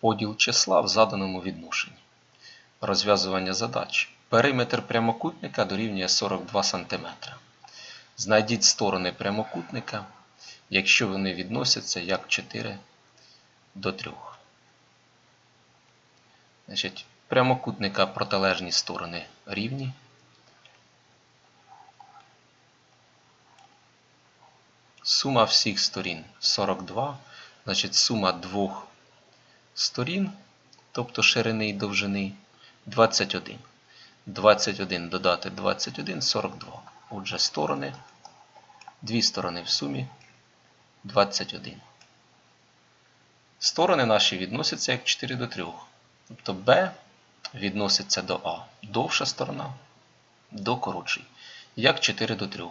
Поділ числа в заданому відношенні. Розв'язування задач. Периметр прямокутника дорівнює 42 см. Знайдіть сторони прямокутника, якщо вони відносяться як 4 до 3. Значить, прямокутника протилежні сторони рівні. Сума всіх сторін 42. Значить, сума двох сторін, тобто ширини і довжини 21. 21 додати 21 42. Отже, сторони. Дві сторони в сумі 21. Сторони наші відносяться як 4 до 3. Тобто B відноситься до А. Довша сторона до коротшої. Як 4 до 3.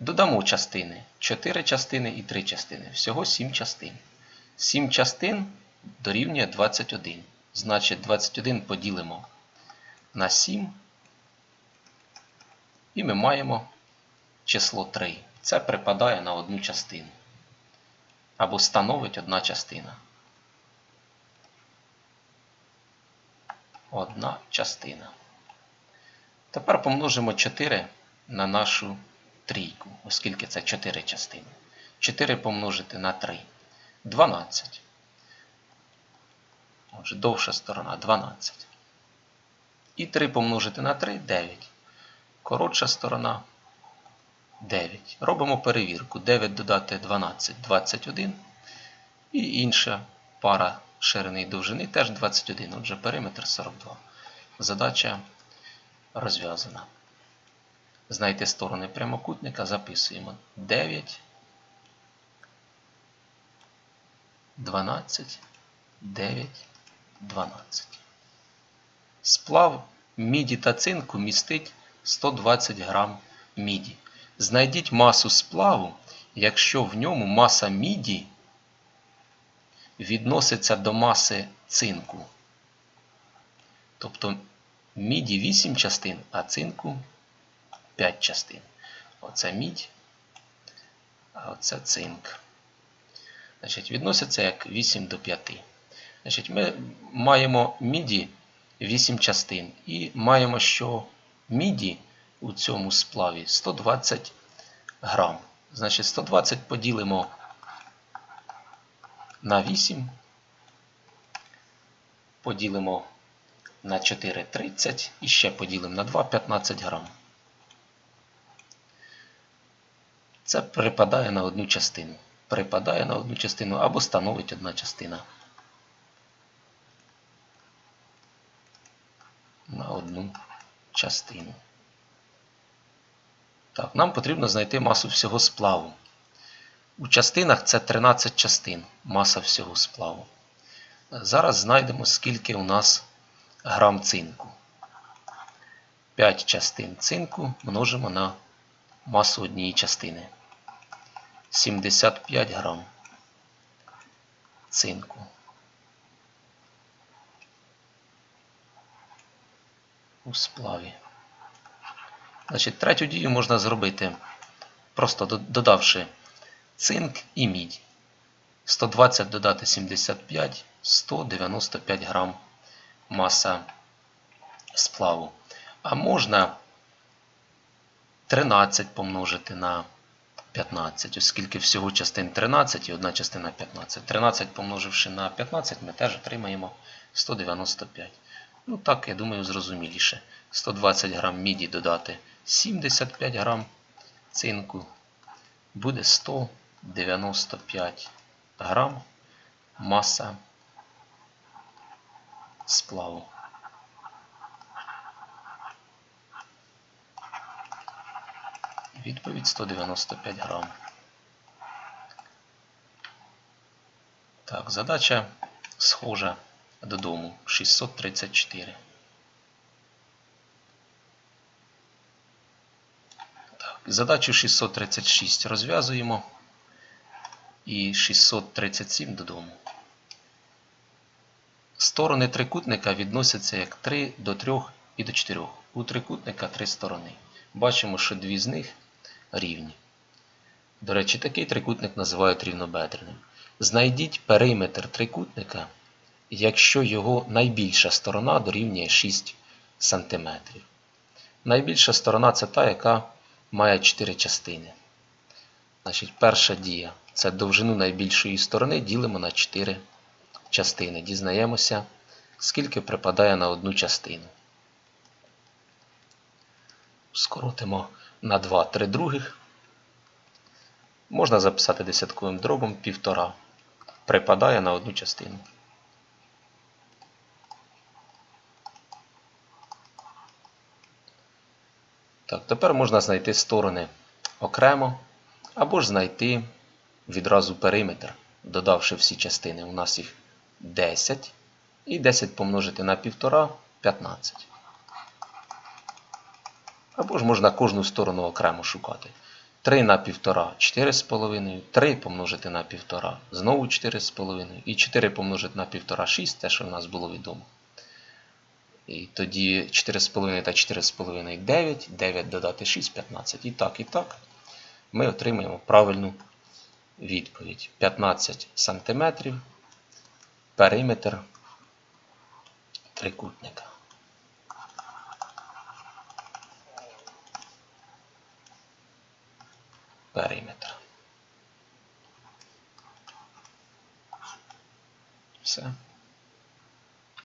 Додамо частини. 4 частини і 3 частини. Всього 7 частин. 7 частин дорівнює 21. Значить, 21 поділимо на 7. І ми маємо число 3. Це припадає на одну частину. Або становить одна частина. Одна частина. Тепер помножимо 4 на нашу трійку, оскільки це 4 частини. 4 помножити на 3. 12. Отже, довша сторона 12. І 3 помножити на 3 9. Коротша сторона 9. Робимо перевірку. 9 додати 12 21. І інша пара ширини і довжини теж 21. Отже, периметр 42. Задача розв'язана. Знайти сторони прямокутника, записуємо 9, 12, 9, 12. Сплав міді та цинку містить 120 грам міді. Знайдіть масу сплаву, якщо в ньому маса міді відноситься до маси цинку. Тобто міді 8 частин, а цинку 5 частин. Оце мідь, а оце цинк. Значить, Відноситься як 8 до 5. Значить, Ми маємо міді 8 частин і маємо, що міді у цьому сплаві 120 грам. Значить, 120 поділимо на 8, поділимо на 4 30 і ще поділимо на 2 15 грам. Це припадає на одну частину. Припадає на одну частину або становить одна частина. На одну частину. Так, нам потрібно знайти масу всього сплаву. У частинах це 13 частин, маса всього сплаву. Зараз знайдемо, скільки у нас грам цинку. 5 частин цинку множимо на масу однієї частини. 75 грам цинку. У сплаві. Значить, третю дію можна зробити, просто додавши цинк і мідь. 120 додати 75, 195 грам маса сплаву. А можна 13 помножити на 15, оскільки всього частин 13 і одна частина 15. 13 помноживши на 15, ми теж отримаємо 195. Ну так, я думаю, зрозуміліше. 120 грам міді додати 75 грам цинку. Буде 195 грам маса сплаву. Відповідь 195 грам. Так, задача схожа додому 634. Так, задачу 636 розв'язуємо. І 637 додому. Сторони трикутника відносяться як 3 до 3 і до 4. У трикутника 3 сторони. Бачимо, що дві з них рівні. До речі, такий трикутник називають рівнобедреним. Знайдіть периметр трикутника, якщо його найбільша сторона дорівнює 6 см. Найбільша сторона це та, яка має 4 частини. Значить, перша дія це довжину найбільшої сторони ділимо на 4 частини. Дізнаємося, скільки припадає на одну частину. Скоротимо на 2 3 других. Можна записати десятковим дробом 1,5. Припадає на одну частину. Так, тепер можна знайти сторони окремо, або ж знайти відразу периметр, додавши всі частини. У нас їх 10. І 10 помножити на 1,5 15. Або ж можна кожну сторону окремо шукати. 3 на 1,5 4,5, 3 помножити на 1,5, знову 4,5. І 4 помножити на 1,5 6, те, що в нас було відомо. І тоді 4,5 та 4,5 9, 9 додати 6, 15. І так, і так ми отримаємо правильну відповідь. 15 см периметр трикутника. Периметр. Все.